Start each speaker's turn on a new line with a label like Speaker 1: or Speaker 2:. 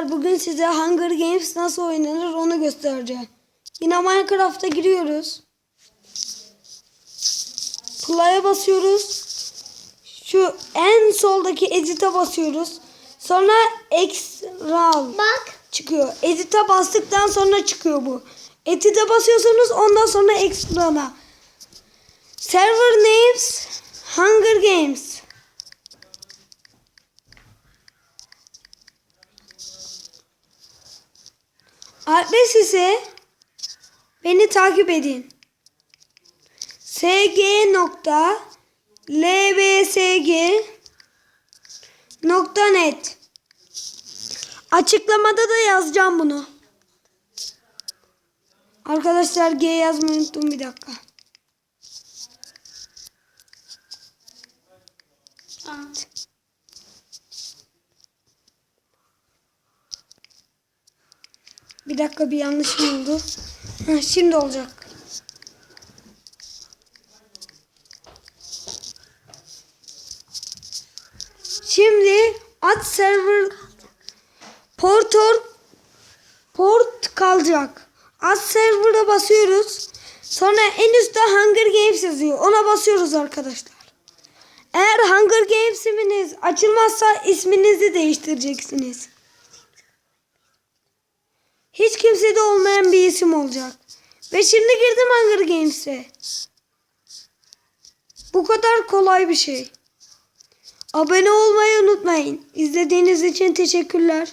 Speaker 1: Arkadaşlar bugün size Hunger Games nasıl oynanır onu göstereceğim. Yine Minecraft'a giriyoruz. Play'a basıyoruz. Şu en soldaki edit'e basıyoruz. Sonra extra
Speaker 2: Bak.
Speaker 1: çıkıyor. Edit'e bastıktan sonra çıkıyor bu. Edit'e basıyorsunuz ondan sonra extra'na. Server names Hunger Games. Adres ise beni takip edin. sg nokta lbsg nokta net Açıklamada da yazacağım bunu. Arkadaşlar G yazmayı unuttum bir dakika. Bir dakika bir yanlışım oldu. Heh, şimdi olacak. Şimdi at server portor port kalacak. Ad server'a basıyoruz. Sonra en üstte Hunger Games yazıyor. Ona basıyoruz arkadaşlar. Eğer Hunger Games'imiz açılmazsa isminizi değiştireceksiniz. Kimsede olmayan bir isim olacak. Ve şimdi girdim Hunger Games'e. Bu kadar kolay bir şey. Abone olmayı unutmayın. İzlediğiniz için teşekkürler.